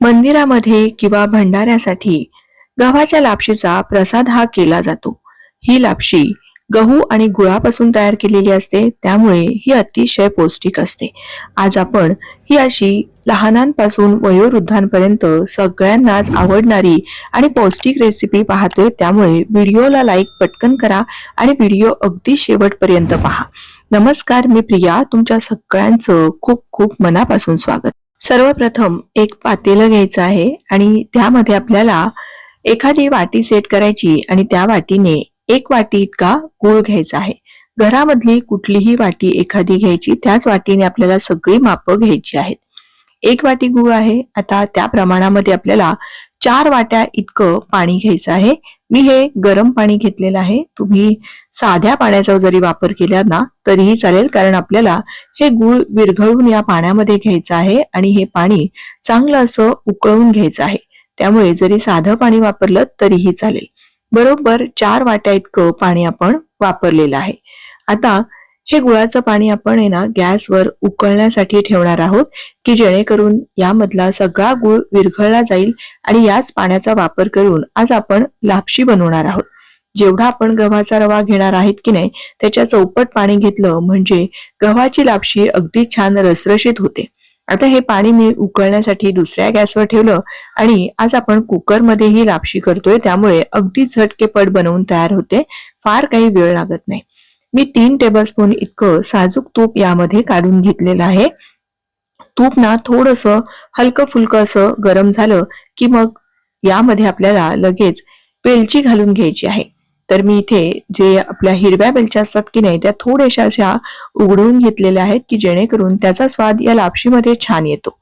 मंदिरामध्ये किंवा भंडाऱ्यासाठी गव्हाच्या लापशीचा प्रसाद हा केला जातो. ही लापशी गहू आणि गुळापासून तयार केलेली असते त्यामुळे ही अतिशय पौष्टिक असते. आज आपण ही अशी लहानांपासून वयोवृद्धांपर्यंत सगळ्यांनाच आवडणारी आणि पौष्टिक रेसिपी पाहतोय त्यामुळे व्हिडिओला लाईक पटकन करा आणि व्हिडिओ अगदी शेवटपर्यंत पहा. नमस्कार मी प्रिया. तुमच्या सगळ्यांचं खूप खूप मनापासून स्वागत. सर्वप्रथम एक पातेलं घ्यायचं आहे आणि त्यामध्ये आपल्याला एखादी वाटी सेट करायची आणि त्या वाटीने एक वाटी इतका गूळ घ्यायचा आहे. घरामधली कुठलीही वाटी एखादी घ्यायची त्याच वाटीने आपल्याला सगळी मापं घ्यायची आहेत. एक वाटी गूळ आहे आता त्या प्रमाणामध्ये आपल्याला चार वाट्या इतकं पाणी घ्यायचं आहे. मी हे गरम पाणी घेतलेलं आहे. तुम्ही साध्या पाण्याचा जरी वापर केला ना तरीही चालेल कारण आपल्याला हे गूळ विरघळून या पाण्यामध्ये घ्यायचं आहे आणि हे पाणी चांगलं असं उकळून घ्यायचं आहे. त्यामुळे जरी साधं पाणी वापरलं तरीही चालेल. बरोबर चार वाट्या इतकं पाणी आपण वापरलेलं आहे. आता हे गुळाचं पाणी आपण आहे ना गॅसवर उकळण्यासाठी ठेवणार आहोत की जेणेकरून यामधला सगळा गुळ विरघळला जाईल आणि याच पाण्याचा वापर करून आज आपण लापशी बनवणार आहोत. जेवढा आपण गव्हाचा रवा घेणार आहेत की नाही त्याच्या चौपट पाणी घेतलं म्हणजे गव्हाची लापशी अगदी छान रसरशीत होते. आता हे पाणी मी उकळण्यासाठी दुसऱ्या गॅसवर ठेवलं आणि आज आपण कुकरमध्ये ही लापशी करतोय त्यामुळे अगदी झटकेपट बनवून तयार होते फार काही वेळ लागत नाही. मी तीन टेबलस्पून इतकं साजूक तूप यामध्ये काढून घेतलेलं आहे. तूप ना थोडस हलकं फुलकं असं गरम झालं की मग यामध्ये आपल्याला लगेच वेलची घालून घ्यायची आहे. तर मी इथे जे आपल्या हिरव्या वेलच्या असतात की नाही त्या थोड्याशा अशा उघडून घेतलेल्या आहेत की जेणेकरून त्याचा स्वाद या लापशीमध्ये छान येतो.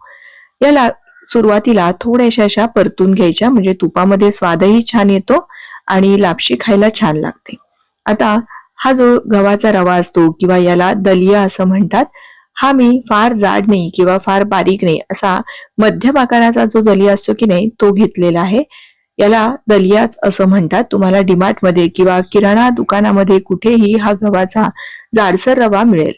याला सुरुवातीला थोड्याशा अशा परतून घ्यायच्या म्हणजे तुपामध्ये स्वादही छान येतो आणि लापशी खायला छान लागते. आता हा जो गव्हाचा रवा असतो किंवा याला दलिया असं म्हणतात हा मी फार जाड नाही किंवा फार बारीक नाही असा मध्यम आकाराचा जो दलिया असतो की नाही तो घेतलेला आहे. याला दलियाच असं म्हणतात. तुम्हाला डिमार्टमध्ये किंवा किराणा दुकानामध्ये कुठेही हा गव्हाचा जाडसर रवा मिळेल.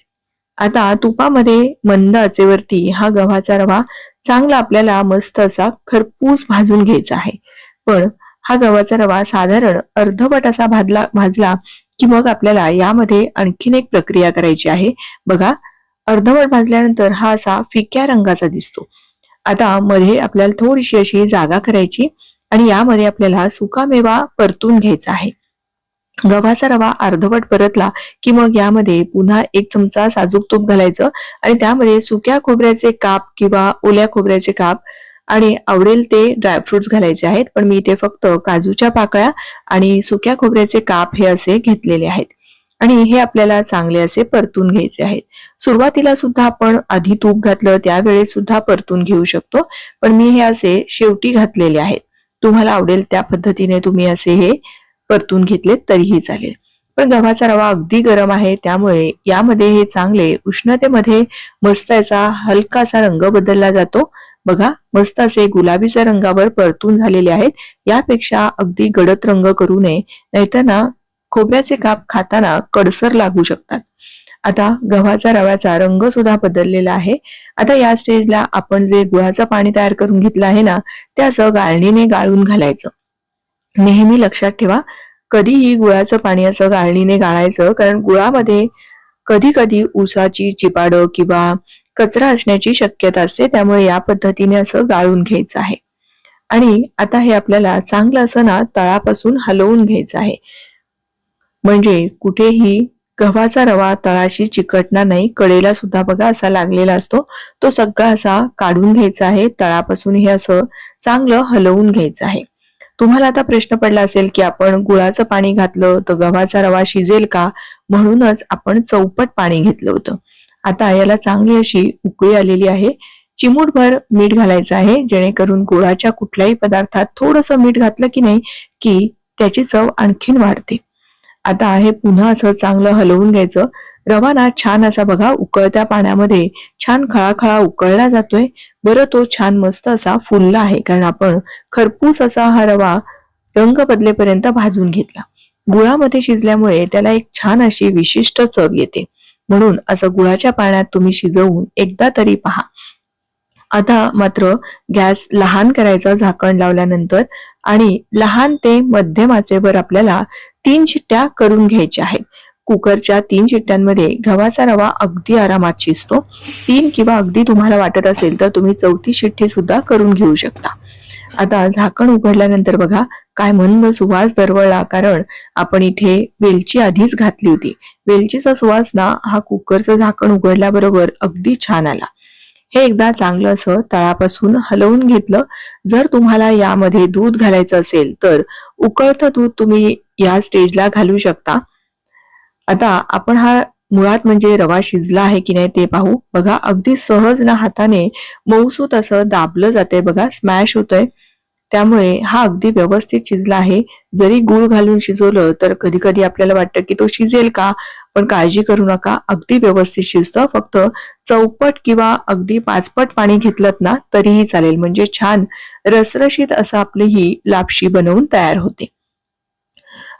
आता तुपामध्ये मंद आचेवरती हा गव्हाचा रवा चांगला आपल्याला मस्त असा खरपूस भाजून घ्यायचा आहे. पण हा गव्हाचा रवा साधारण अर्धवट असा भाजला भाजला की मग आपल्याला यामध्ये आणखीन एक प्रक्रिया करायची आहे. बघा अर्धवट भाजल्यानंतर हा असा फिक्या रंगाचा दिसतो. आता मध्ये आपल्याला थोडीशी अशी जागा करायची आणि यामध्ये आपल्याला सुका मेवा परतून घ्यायचा आहे. गव्हाचा रवा अर्धवट परतला की मग यामध्ये पुन्हा एक चमचा साजूक तूप घालायचं आणि त्यामध्ये सुक्या खोबऱ्याचे काप किंवा ओल्या खोबऱ्याचे काप आणि आवडेल ते ड्रायफ्रुट्स घालायचे आहेत पण मी इथे फक्त काजूच्या पाकळ्या आणि सुक्या खोबऱ्याचे काप हे असे घेतलेले आहेत. आणि हे आपल्याला चांगले असे परतून घ्यायचे आहेत. सुरुवातीला सुद्धा आपण आधी तूप घातलं त्यावेळेस सुद्धा परतून घेऊ शकतो पण मी हे असे शेवटी घातलेले आहेत. तुम्हाला आवडेल त्या पद्धतीने तुम्ही असे हे परतून घेतले तरीही चालेल. पण गव्हाचा रवा अगदी गरम आहे त्यामुळे यामध्ये हे चांगले उष्णतेमध्ये मस्त याचा हलकासा रंग बदलला जातो. बघा मस्त असे गुलाबीच्या रंगावर परतून झालेले आहेत. यापेक्षा अगदी गडद रंग करू नये नाहीतर ना खोबऱ्याचे काप खाताना कडसर लागू शकतात. आता गव्हाचा रव्याचा रंग सुद्धा बदललेला आहे. आता या स्टेजला आपण जे गुळाचं पाणी तयार करून घेतलं आहे ना ते असं गाळणीने गाळून घालायचं. नेहमी लक्षात ठेवा कधीही गुळाचं पाणी असं गाळणीने गाळायचं कारण गुळामध्ये कधी कधी उसाची चिपाडं किंवा कचरा असण्याची शक्यता असते त्यामुळे या पद्धतीने असं गाळून घ्यायचं आहे. आणि आता हे आपल्याला चांगलं असं ना तळापासून हलवून घ्यायचं आहे. म्हणजे कुठेही गव्हाचा रवा तळाशी चिकटणार नाही कडेला सुद्धा बघा असा लागलेला असतो. तो सगळा असा काढून घ्यायचा आहे तळापासून हे असं चांगलं हलवून घ्यायचं आहे. तुम्हाला आता प्रश्न पडला असेल की आपण गुळाचं पाणी घातलं तर गव्हाचा रवा शिजेल का? म्हणूनच आपण चौपट पाणी घेतलं होतं. आता याला चांगली अशी उकळी आलेली आहे. चिमूटभर मीठ घालायचं आहे जेणेकरून गुळाच्या कुठल्याही पदार्थात थोडंसं मीठ घातलं की नाही की त्याची चव आणखीन वाढते. आता हे पुन्हा असं चांगलं हलवून घ्यायचं. रवा ना छान असा बघा उकळत्या पाण्यामध्ये छान खळाखळा उकळला जातोय. बरं तो छान मस्त असा फुलला आहे कारण आपण खरपूस असा हा रवा रंग बदलेपर्यंत भाजून घेतला. गुळामध्ये शिजल्यामुळे त्याला एक छान अशी विशिष्ट चव येते. म्हणून असं गुळाच्या पाण्यात तुम्ही शिजवून एकदा तरी पहा. आता मात्र गॅस लहान करायचा झाकण लावल्यानंतर आणि लहान ते मध्यमाचेवर आपल्याला तीन शिट्ट्या करून घ्यायच्या आहेत. कुकरच्या तीन शिट्ट्यांमध्ये गव्हाचा रवा अगदी आरामात शिजतो. तीन किंवा अगदी तुम्हाला वाटत असेल तर तुम्ही चौथी शिट्टी सुद्धा करून घेऊ शकता. आता झाकण उघडल्यानंतर बघा काय मंद सुवास दरवळला कारण आपण इथे वेलची आधीच घातली होती. वेलचीचा सुवास ना हा कुकरचं झाकण उघडल्याबरोबर अगदी छान आला. हे एकदा चांगलं असं तळापासून हलवून घेतलं. जर तुम्हाला यामध्ये दूध घालायचं असेल तर उकळतं दूध तुम्ही या स्टेजला घालू शकता. आता आपण हा मुळात म्हणजे रवा शिजला आहे की नाही ते पाहू. बघा अगदी सहज ना हाताने मऊसूत असं दाबलं जाते बघा स्मॅश होतंय. त्यामुळे हा अगदी व्यवस्थित शिजला आहे. जरी गूळ घालून शिजवलं तर कधी कधी आपल्याला वाटतं की तो शिजेल का? पण काळजी करू नका. अगदी व्यवस्थित शिजतं. फक्त चौपट किंवा अगदी पाचपट पाणी घेतलं ना तरीही चालेल. म्हणजे छान रसरशीत असं आपली ही लापशी बनवून तयार होते.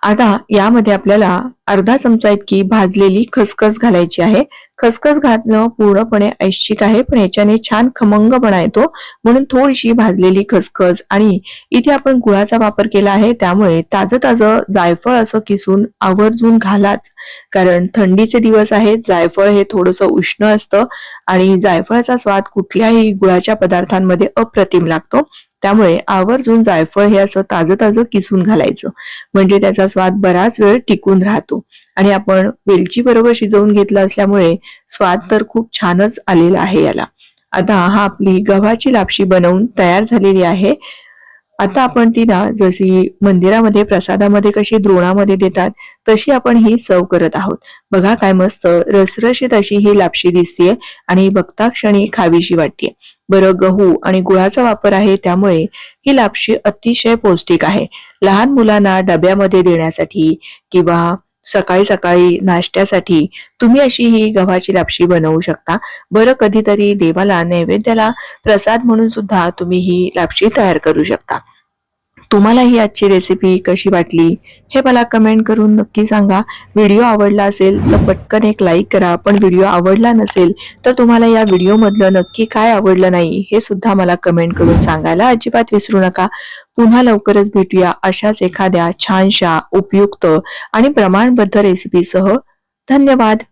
आता यामध्ये आपल्याला अर्धा चमचा इतकी भाजलेली खसखस घालायची आहे. खसखस घातलं पूर्णपणे ऐच्छिक आहे पण याच्याने छान खमंगपणा येतो. म्हणून थोडीशी भाजलेली खसखस आणि इथे आपण गुळाचा वापर केला आहे त्यामुळे ताजं ताजं जायफळ असं किसून आवर्जून घालाच. कारण थंडीचे दिवस आहेत जायफळ हे थोडंसं उष्ण असतं आणि जायफळाचा स्वाद कुठल्याही गुळाच्या पदार्थांमध्ये अप्रतिम लागतो. त्यामुळे आवर्जून जायफळ हे असं ताजं ताजं किसून घालायचं. म्हणजे त्याचा स्वाद बराच वेळ टिकून राहतो. आणि आपण वेलची बरोबर शिजवून घेतला असल्यामुळे स्वाद तर खूप छानच आलेला आहे याला. आता हा आपली गव्हाची लापशी बनवून तयार झालेली आहे. आता आपण तिला जशी मंदिरामध्ये प्रसादामध्ये कशी द्रोणामध्ये देतात तशी आपण ही सर्व करत आहोत. बघा काय मस्त रसरशीत अशी ही लापशी दिसतीये आणि बघता क्षणी खावीशी वाटते बरं गहू आणि गुळाचा वापर आहे त्यामुळे ही लापशी अतिशय पौष्टिक आहे. लहान मुलांना डब्यामध्ये देण्यासाठी किंवा सकाळी सकाळी नाश्त्यासाठी तुम्ही अशी ही गव्हाची लापशी बनवू शकता. बरं कधीतरी देवाला नैवेद्याला प्रसाद म्हणून सुद्धा तुम्ही ही लापशी तयार करू शकता. तुम्हाला ही आजची रेसिपी कशी वाटली हे मला कमेंट करून नक्की सांगा. व्हिडिओ आवडला असेल तर पटकन एक लाईक करा. पण व्हिडिओ आवडला नसेल तर तुम्हाला या व्हिडिओमधलं नक्की काय आवडलं नाही हे सुद्धा मला कमेंट करून सांगायला अजिबात विसरू नका. पुन्हा लवकरच भेटूया अशाच एखाद्या छानशा उपयुक्त आणि प्रमाणबद्ध रेसिपीसह धन्यवाद.